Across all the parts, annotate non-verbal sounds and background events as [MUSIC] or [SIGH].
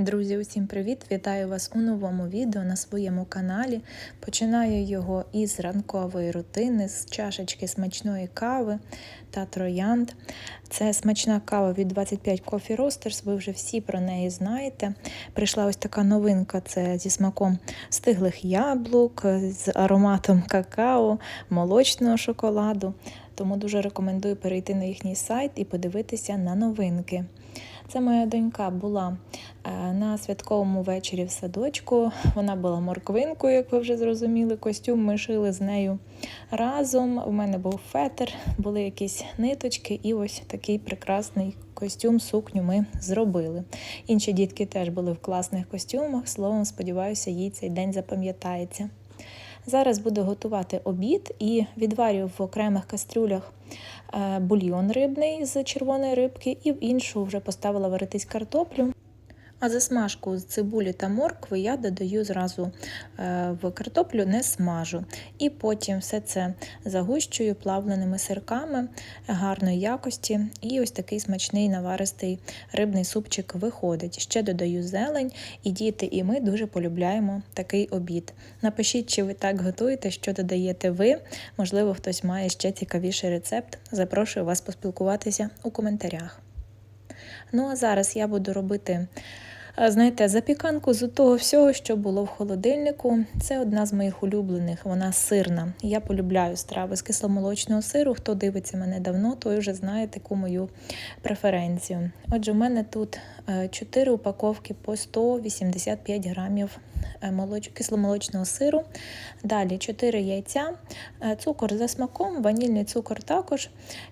Друзі, усім привіт! Вітаю вас у новому відео на своєму каналі. Починаю його із ранкової рутини, з чашечки смачної кави та троянд. Це смачна кава від 25 Coffee Roasters, ви вже всі про неї знаєте. Прийшла ось така новинка: це зі смаком стиглих яблук, з ароматом какао, молочного шоколаду. Тому дуже рекомендую перейти на їхній сайт і подивитися на новинки. Це моя донька була е, на святковому вечорі в садочку. Вона була морквинкою, як ви вже зрозуміли. Костюм ми шили з нею разом. У мене був фетр, були якісь ниточки, і ось такий прекрасний костюм, сукню ми зробили. Інші дітки теж були в класних костюмах. Словом, сподіваюся, їй цей день запам'ятається. Зараз буду готувати обід і відварю в окремих кастрюлях бульйон рибний з червоної рибки, і в іншу вже поставила варитись картоплю. А засмажку з цибулі та моркви я додаю зразу е, в картоплю, не смажу. І потім все це загущую плавленими сирками гарної якості. І ось такий смачний наваристий рибний супчик виходить. Ще додаю зелень, і діти, і ми дуже полюбляємо такий обід. Напишіть, чи ви так готуєте, що додаєте ви. Можливо, хтось має ще цікавіший рецепт. Запрошую вас поспілкуватися у коментарях. Ну а зараз я буду робити. Знаєте, запіканку з того всього, що було в холодильнику. Це одна з моїх улюблених, вона сирна. Я полюбляю страви з кисломолочного сиру. Хто дивиться мене давно, той вже знає таку мою преференцію. Отже, у мене тут 4 упаковки по 185 грамів е, кисломолочного сиру. Далі 4 яйця, е, цукор за смаком, ванільний цукор також.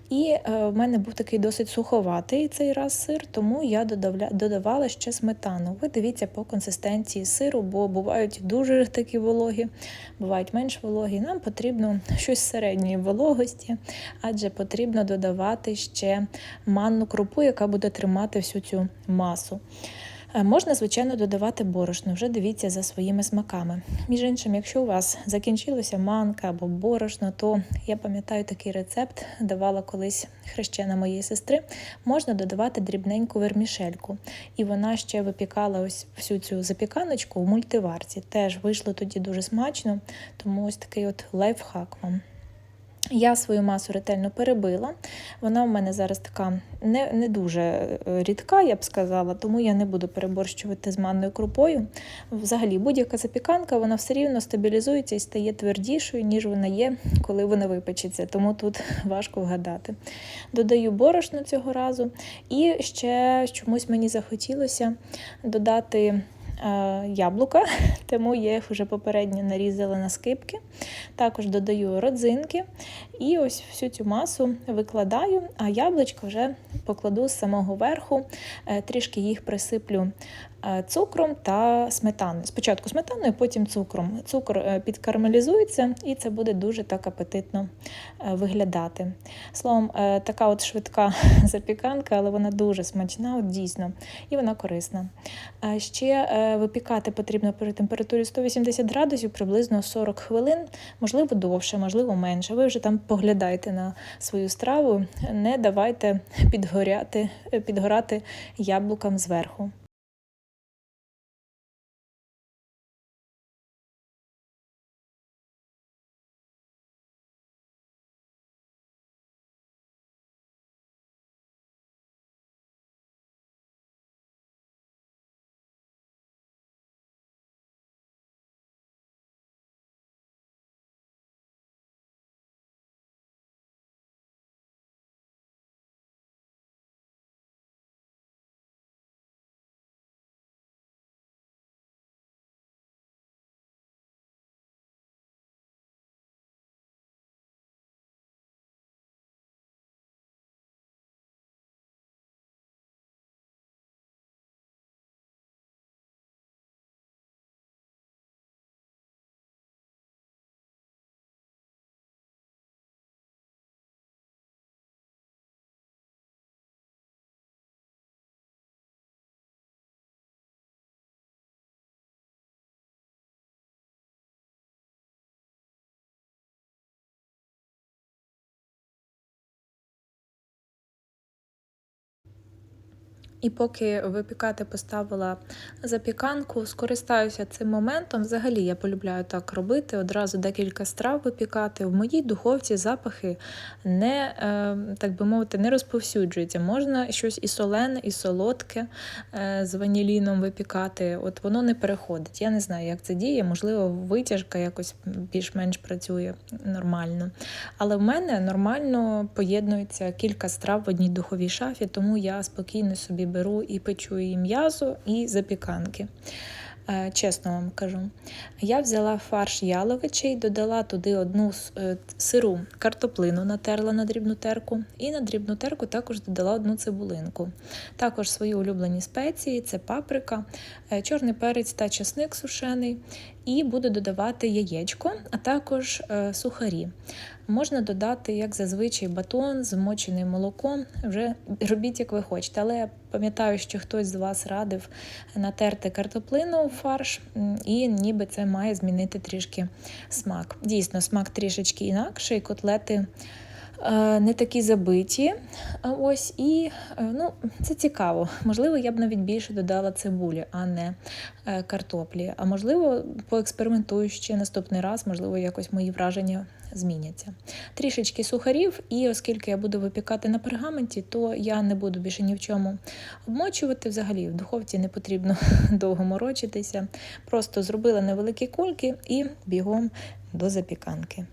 І е, в мене був такий досить суховатий цей раз сир, тому я додавала ще сметану. Ви дивіться по консистенції сиру, бо бувають дуже такі вологі, бувають менш вологі. Нам потрібно щось середньої вологості, адже потрібно додавати ще манну крупу, яка буде тримати всю цю масу. Е, можна, звичайно, додавати борошно, вже дивіться за своїми смаками. Між іншим, якщо у вас закінчилося манка або борошно, то я пам'ятаю такий рецепт, давала колись хрещена моєї сестри, можна додавати дрібненьку вермішельку. І вона ще випікала ось всю цю запіканочку в мультиварці. Теж вийшло тоді дуже смачно, тому ось такий от лайфхак вам. Я свою масу ретельно перебила. Вона в мене зараз така не не дуже е, рідка, я б сказала, тому я не буду переборщувати з манною крупою. Взагалі, будь-яка запіканка вона все рівно стабілізується і стає твердішою, ніж вона є, коли вона випечеться, тому тут [LAUGHS] важко вгадати. Додаю борошно цього разу. І ще чомусь мені захотілося додати яблука, [LAUGHS] тому я їх вже попередньо нарізала на скипки. Також додаю родзинки і ось всю цю масу викладаю, а яблучко вже покладу з самого верху, е, трішки їх присиплю Е, цукром та сметаною. Спочатку сметаною, потім цукром. Цукор е, підкармелізується і це буде дуже так апетитно виглядати. Словом, така от швидка [LAUGHS] запіканка, але вона дуже смачна, от дійсно, і вона корисна. Ще випікати потрібно при температурі 180 градусів приблизно 40 хвилин, можливо, довше, можливо, менше. Ви вже там поглядайте на свою страву, не давайте підгоряти, підгорати яблукам зверху. І поки випікати поставила запіканку, скористаюся цим моментом. Взагалі я полюбляю так робити, одразу декілька страв випікати. В моїй духовці запахи не, е, так би мовити, не розповсюджуються. Можна щось і солене, і солодке е, з ваніліном випікати. От воно не переходить. Я не знаю, як це діє. Можливо, витяжка якось більш-менш працює нормально. Але в мене нормально поєднується кілька страв в одній духовій шафі, тому я спокійно собі беру і печу і м'ясо, і запіканки. Е, Чесно вам кажу, я взяла фарш яловичий, додала туди одну е, сиру картоплину, натерла на дрібну терку, і на дрібну терку також додала одну цибулинку. Також свої улюблені спеції це паприка, е, чорний перець та чесник сушений. І буду додавати яєчко, а також е, сухарі. Можна додати, як зазвичай, батон, змочений молоком. Вже робіть, як ви хочете. Але пам'ятаю, що хтось з вас радив натерти картоплину в фарш, і ніби це має змінити трішки смак. Дійсно, смак трішечки інакший, котлети. Е, Не такі забиті. Ось і е, ну, це цікаво. Можливо, я б навіть більше додала цибулі, а не е, картоплі. А можливо, поекспериментую ще наступний раз, можливо, якось мої враження зміняться. Трішечки сухарів, і оскільки я буду випікати на пергаменті, то я не буду більше ні в чому обмочувати. Взагалі в духовці не потрібно [LAUGHS] довго морочитися. Просто зробила невеликі кульки і бігом до запіканки.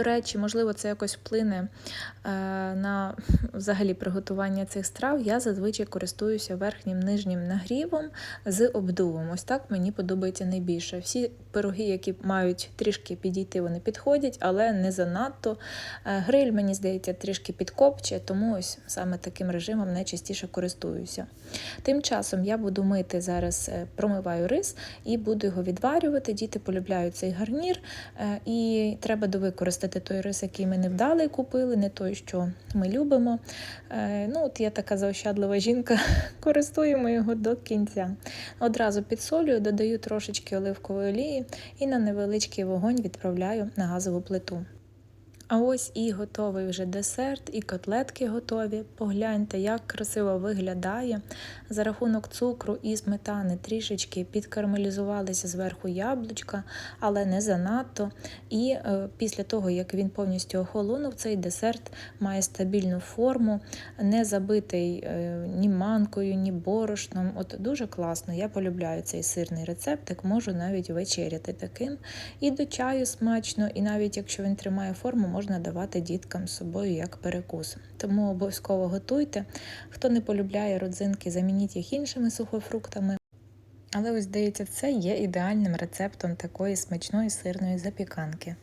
До речі, можливо, це якось вплине е, на [LAUGHS] взагалі приготування цих страв. Я зазвичай користуюся верхнім нижнім нагрівом з обдувом. Ось так мені подобається найбільше. Всі пироги, які мають трішки підійти, вони підходять, але не занадто. Е, Гриль, мені здається, трішки підкопче, тому ось саме таким режимом найчастіше користуюся. Тим часом я буду мити зараз, е, промиваю рис і буду його відварювати. Діти полюбляють цей гарнір, і треба довикористати той рис, який ми невдалий купили, не той, що ми любимо. Е, Ну, от я така заощадлива жінка, [LAUGHS] користуємо його до кінця. Одразу підсолюю, додаю трошечки оливкової олії і на невеличкий вогонь відправляю на газову плиту. А ось і готовий вже десерт, і котлетки готові. Погляньте, як красиво виглядає. За рахунок цукру і сметани трішечки підкарамелізувалися зверху яблучка, але не занадто. І е, після того, як він повністю охолонув, цей десерт має стабільну форму, не забитий е, ні манкою, ні борошном. От дуже класно. Я полюбляю цей сирний рецептик, можу навіть вечеряти таким. І до чаю смачно, і навіть якщо він тримає форму, можна давати діткам з собою як перекус. Тому обов'язково готуйте. Хто не полюбляє родзинки, замініть їх іншими сухофруктами. Але ось здається, це є ідеальним рецептом такої смачної сирної запіканки.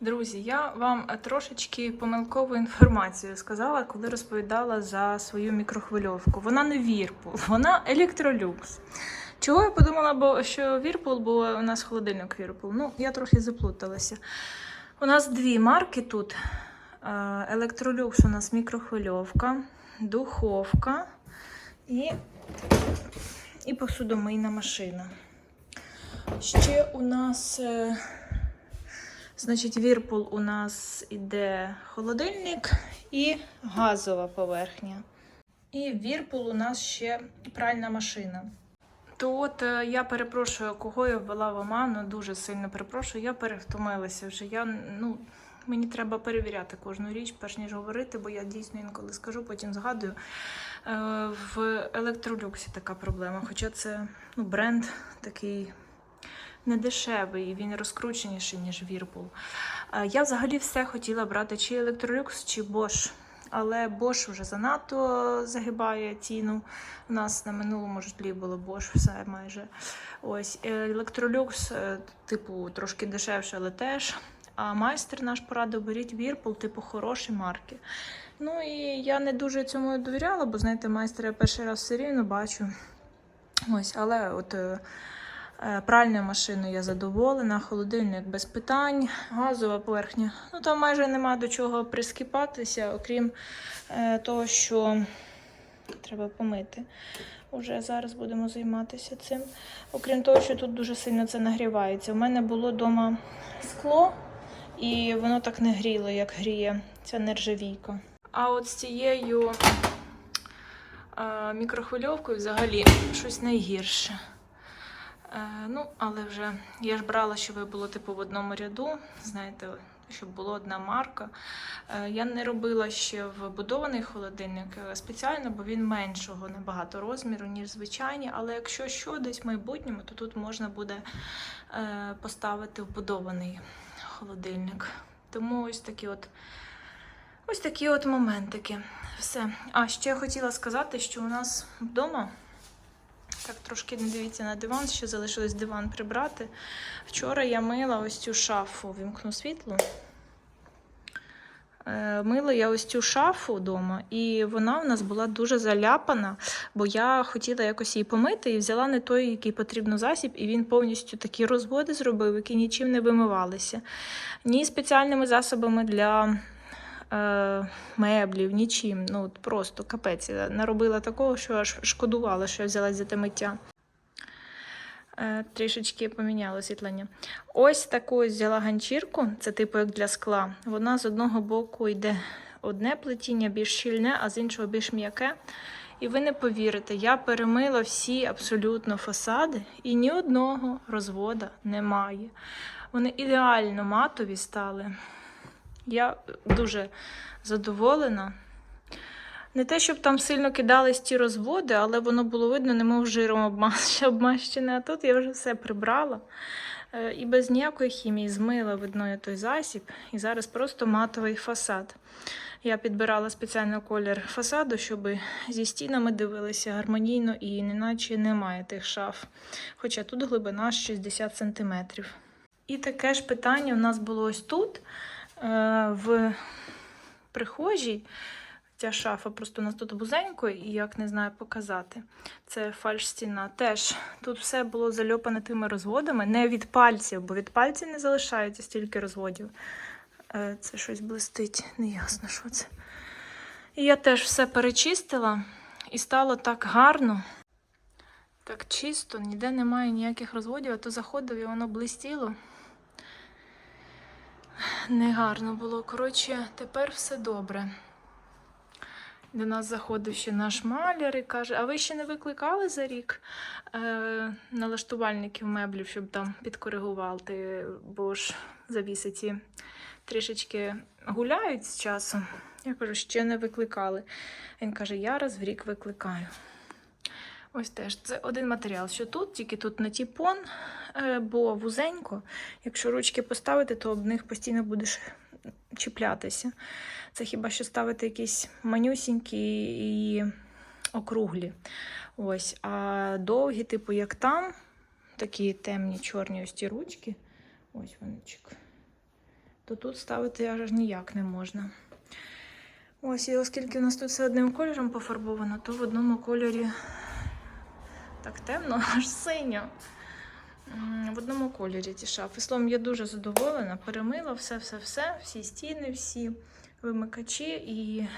Друзі, я вам трошечки помилкову інформацію сказала, коли розповідала за свою мікрохвильовку. Вона не Вірпул, вона Електролюкс. Чого я подумала, бо що Вірпул, бо у нас холодильник Вірпул. Ну, я трохи заплуталася. У нас дві марки тут. Е, Електролюкс у нас мікрохвильовка, духовка і, і посудомийна машина. Ще у нас е, Значить, Вірпул у нас іде холодильник і газова поверхня. І Вірпул у нас ще пральна машина. То от е, я перепрошую, кого я ввела в оману, дуже сильно перепрошую. Я перевтомилася вже. Я, ну, мені треба перевіряти кожну річ, перш ніж говорити, бо я дійсно інколи скажу, потім згадую. Е, В електролюксі така проблема. Хоча це ну, бренд такий недешевий, він розкрученіший, ніж Вірпул. Е, Я взагалі все хотіла брати чи електролюкс, чи Bosch. Але Bosch вже занадто загибає ціну. У нас на минулому житлі було Bosch все майже. Ось електролюкс, е, типу, трошки дешевше, але теж. А майстер наш порадив, беріть Вірпул, типу, хороші марки. Ну і я не дуже цьому довіряла, бо знаєте, майстра я перший раз все рівно бачу. Ось, але от е, е, пральною машиною я задоволена, холодильник без питань, газова поверхня. Ну там майже нема до чого прискіпатися, окрім е, того, що треба помити. Уже зараз будемо займатися цим. Окрім того, що тут дуже сильно це нагрівається. У мене було вдома скло, і воно так не гріло, як гріє ця нержавійка. А от з цією е, мікрохвильовкою взагалі щось найгірше. Е, ну, але вже я ж брала, щоб було типу в одному ряду, знаєте, щоб була одна марка. Е, я не робила ще вбудований холодильник е, спеціально, бо він меншого набагато розміру, ніж звичайні. Але якщо що десь в майбутньому, то тут можна буде поставити вбудований холодильник. Тому ось такі от. Ось такі от моментики. Все. А ще хотіла сказати, що у нас вдома. Так, трошки не дивіться на диван, ще залишилось диван прибрати. Вчора я мила ось цю шафу, вімкну світло. Е, Мила я ось цю шафу вдома, і вона в нас була дуже заляпана, бо я хотіла якось її помити і взяла не той, який потрібно засіб, і він повністю такі розводи зробив, які нічим не вимивалися. Ні спеціальними засобами для меблів, нічим. Ну, от просто капець. Наробила такого, що аж шкодувала, що я взялась за те миття. Е, трішечки поміняла освітлення. Ось таку взяла ганчірку, це типу як для скла. Вона з одного боку йде одне плетіння більш щільне, а з іншого більш м'яке. І ви не повірите, я перемила всі абсолютно фасади, і ні одного розвода немає. Вони ідеально матові стали. Я дуже задоволена. Не те, щоб там сильно кидались ті розводи, але воно було видно, немов жиром [LAUGHS] обмащене. А тут я вже все прибрала. Е, І без ніякої хімії змила видно той засіб. І зараз просто матовий фасад. Я підбирала спеціально колір фасаду, щоб зі стінами дивилися гармонійно і неначе немає тих шаф. Хоча тут глибина 60 см. І таке ж питання у нас було ось тут, в прихожій. Ця шафа просто у нас тут вузенько, і як не знаю показати. Це фальш-стіна. Теж тут все було зальопане тими розводами, не від пальців, бо від пальців не залишається стільки розводів. Е, Це щось блистить, неясно, що це. І я теж все перечистила, і стало так гарно, так чисто, ніде немає ніяких розводів, а то заходив і воно блистіло. Негарно було. Коротше, тепер все добре. До нас заходив ще наш маляр і каже: а ви ще не викликали за рік е, налаштувальників меблів, щоб там підкоригувати, бо ж завісиці трішечки гуляють з часом. Я кажу, ще не викликали. Він каже, я раз в рік викликаю. Ось теж це один матеріал, що тут, тільки тут на тіпон, е, бо вузенько. Якщо ручки поставити, то об них постійно будеш чіплятися. Це хіба що ставити якісь манюсінькі і округлі. Ось. А довгі, типу, як там, такі темні чорні ось ті ручки. Ось вони. То тут ставити аж ніяк не можна. Ось, і оскільки у нас тут все одним кольором пофарбовано, то в одному кольорі так темно, [LAUGHS] аж синьо. В одному кольорі ті шафи. Словом, я дуже задоволена, перемила все-все-все, всі стіни, всі вимикачі і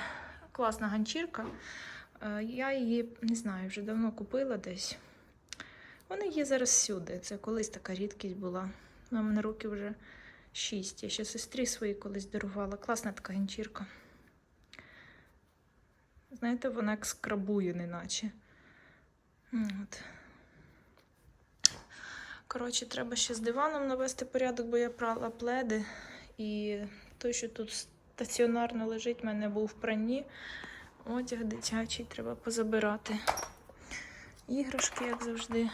класна ганчірка. Е, Я її не знаю, вже давно купила десь. Вони є зараз всюди. Це колись така рідкість була. Вона мене років вже 6. Я ще сестрі своїй колись дарувала. Класна така ганчірка. Знаєте, вона як скрабує, неначе. От. Коротше, треба ще з диваном навести порядок, бо я прала пледи. І той, що тут стаціонарно лежить, в мене був в пранні. Одяг дитячий треба позабирати. Іграшки, як завжди.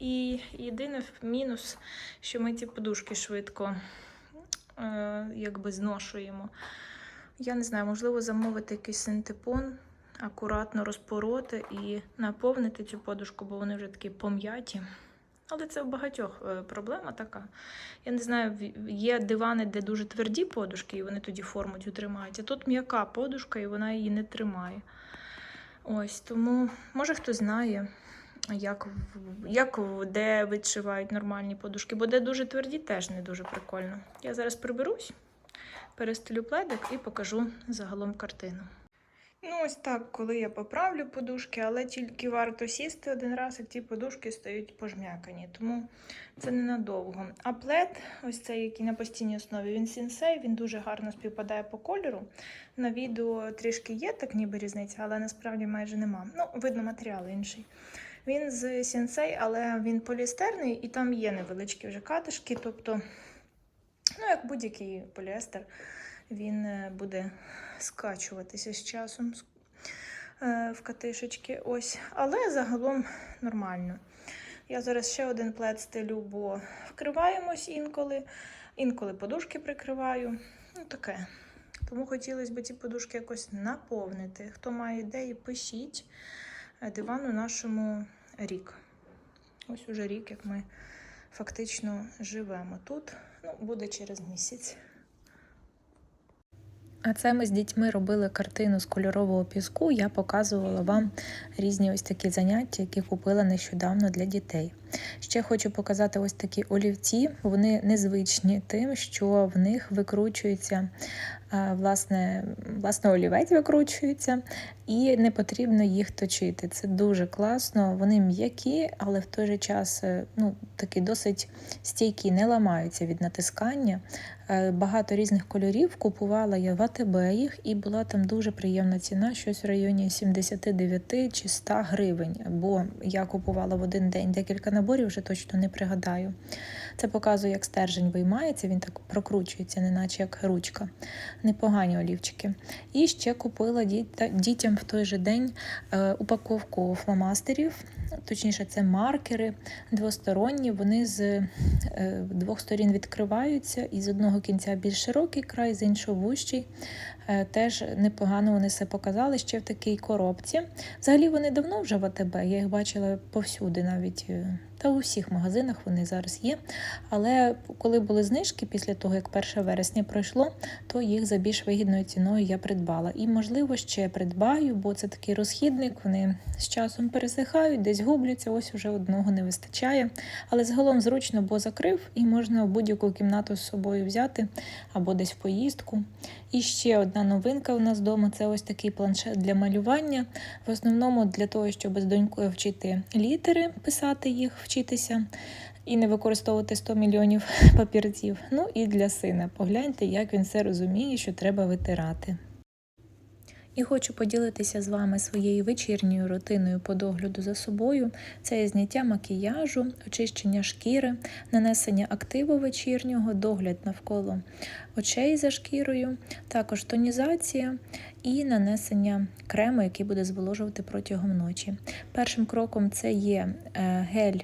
І єдиний мінус, що ми ті подушки швидко е, якби зношуємо. Я не знаю, можливо, замовити якийсь синтепон, акуратно розпороти і наповнити цю подушку, бо вони вже такі пом'яті. Але це в багатьох е, проблема така. Я не знаю, є дивани, де дуже тверді подушки, і вони тоді форму цю тримають. А тут м'яка подушка, і вона її не тримає. Ось тому, може хтось знає, як, як де відшивають нормальні подушки, бо де дуже тверді, теж не дуже прикольно. Я зараз приберусь, перестелю пледик і покажу загалом картину. Ну, ось так, коли я поправлю подушки, але тільки варто сісти один раз, як ті подушки стають пожмякані, тому це ненадовго. А плед, ось цей, який на постійній основі, він сінсей, він дуже гарно співпадає по кольору. На відео трішки є, так ніби різниця, але насправді майже нема. Ну, видно, матеріал інший. Він з сінсей, але він поліестерний і там є невеличкі вже катишки, тобто, ну, як будь-який поліестер, він е, буде скачуватися з часом е, в катишечки. Ось. Але загалом нормально. Я зараз ще один плед стелю, бо вкриваємось інколи, інколи подушки прикриваю. Ну, таке. Тому хотілося б ці подушки якось наповнити. Хто має ідеї, пишіть. Е, Дивану нашому рік. Ось уже рік, як ми фактично живемо тут. Ну, буде через місяць. А це ми з дітьми робили картину з кольорового піску. Я показувала вам різні ось такі заняття, які купила нещодавно для дітей. Ще хочу показати ось такі олівці. Вони незвичні тим, що в них викручується власне, власне олівець викручується, і не потрібно їх точити. Це дуже класно. Вони м'які, але в той же час е, ну, такі досить стійкі, не ламаються від натискання. Е, Багато різних кольорів купувала я в АТБ їх, і була там дуже приємна ціна, щось в районі 79 чи 100 гривень. Бо я купувала в один день декілька наборів, вже точно не пригадаю. Це показує, як стержень виймається, він так прокручується, неначе як ручка. Непогані олівчики. І ще купила дітям в той же день е, упаковку фломастерів, точніше, це маркери двосторонні. Вони з е, двох сторін відкриваються, і з одного кінця більш широкий край, з іншого вущий. Е, Теж непогано вони все показали ще в такій коробці. Взагалі вони давно вже в АТБ, я їх бачила повсюди, навіть та у всіх магазинах вони зараз є. Але коли були знижки після того, як 1 вересня пройшло, то їх за більш вигідною ціною я придбала. І, можливо, ще придбаю, бо це такий розхідник, вони з часом пересихають, десь губляться, ось уже одного не вистачає. Але загалом зручно, бо закрив, і можна в будь-яку кімнату з собою взяти або десь в поїздку. І ще одна новинка у нас вдома це ось такий планшет для малювання. В основному для того, щоб з донькою вчити літери, писати їх, вчитися і не використовувати 100 мільйонів [LAUGHS] папірців. Ну і для сина. Погляньте, як він все розуміє, що треба витирати. І хочу поділитися з вами своєю вечірньою рутиною по догляду за собою. Це зняття макіяжу, очищення шкіри, нанесення активу вечірнього, догляд навколо очей за шкірою, також тонізація і нанесення крему, який буде зволожувати протягом ночі. Першим кроком це є е, гель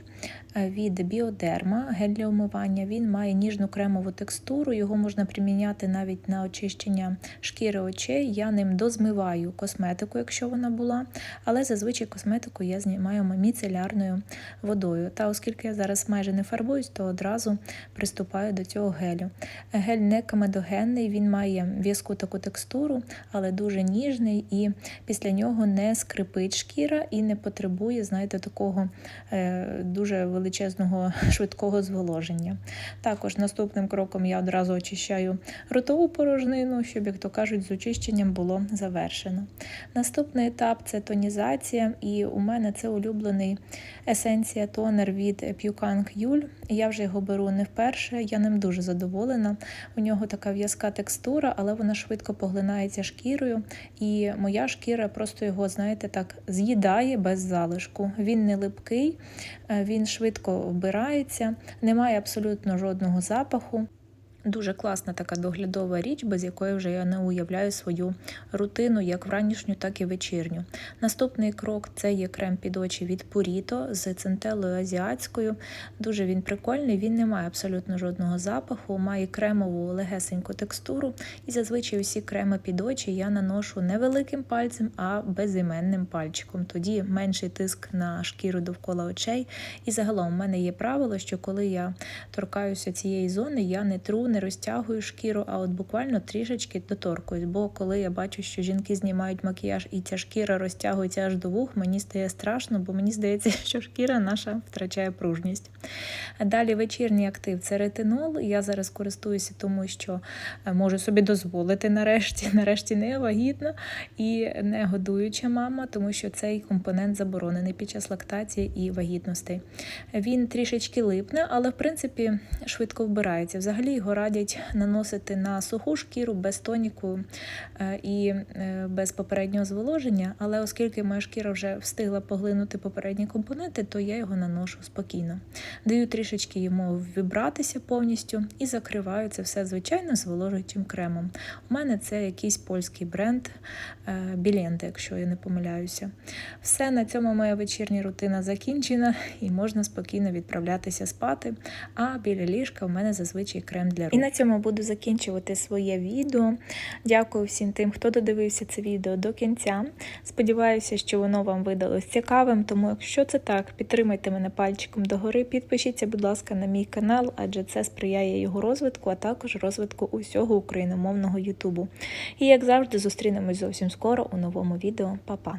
е, від Біодерма, гель для умивання. Він має ніжну кремову текстуру, його можна приміняти навіть на очищення шкіри очей. Я ним дозмиваю косметику, якщо вона була, але зазвичай косметику я знімаю міцелярною водою. Та оскільки я зараз майже не фарбуюсь, то одразу приступаю до цього гелю. Гель не комедогенний, він має в'язку таку текстуру, але дуже ніжний, і після нього не скрипить шкіра і не потребує, знаєте, такого е, дуже величезного [LAUGHS] швидкого зволоження. Також наступним кроком я одразу очищаю ротову порожнину, щоб, як то кажуть, з очищенням було завершено. Наступний етап це тонізація, і у мене це улюблений есенція тонер від Pukang Yul. Я вже його беру не вперше, я ним дуже задоволена. У нього така в'язка текстура, але вона швидко поглинається шкірою, і моя шкіра просто його, знаєте, так з'їдає без залишку. Він не липкий, е, він швидко вбирається, немає абсолютно жодного запаху. Дуже класна така доглядова річ, без якої вже я не уявляю свою рутину, як вранішню, так і вечірню. Наступний крок це є крем під очі від Purito з центелою азіатською. Дуже він прикольний, він не має абсолютно жодного запаху, має кремову легесеньку текстуру. І зазвичай усі креми під очі я наношу не великим пальцем, а безіменним пальчиком. Тоді менший тиск на шкіру довкола очей. І загалом в мене є правило, що коли я торкаюся цієї зони, я не тру не розтягую шкіру, а от буквально трішечки доторкуюсь. Бо коли я бачу, що жінки знімають макіяж і ця шкіра розтягується аж до вух, мені стає страшно, бо мені здається, [LAUGHS] що шкіра наша втрачає пружність. Далі вечірній актив це ретинол. Я зараз користуюся, тому що е, можу собі дозволити нарешті, [LAUGHS] нарешті не вагітна і не годуюча мама, тому що цей компонент заборонений під час лактації і вагітностей. Він трішечки липне, але в принципі швидко вбирається. Взагалі його радять наносити на суху шкіру без тоніку е, і е, без попереднього зволоження. Але оскільки моя шкіра вже встигла поглинути попередні компоненти, то я його наношу спокійно. Даю трішечки йому вібратися повністю і закриваю це все звичайно зволожуючим кремом. У мене це якийсь польський бренд Біленде, якщо я не помиляюся. Все на цьому моя вечірня рутина закінчена і можна спокійно відправлятися спати. А біля ліжка у мене зазвичай крем для. І на цьому буду закінчувати своє відео. Дякую всім тим, хто додивився це відео до кінця. Сподіваюся, що воно вам видалось цікавим, тому якщо це так, підтримайте мене пальчиком догори, підпишіться, будь ласка, на мій канал, адже це сприяє його розвитку, а також розвитку усього україномовного Ютубу. І як завжди, зустрінемось зовсім скоро у новому відео. Па-па!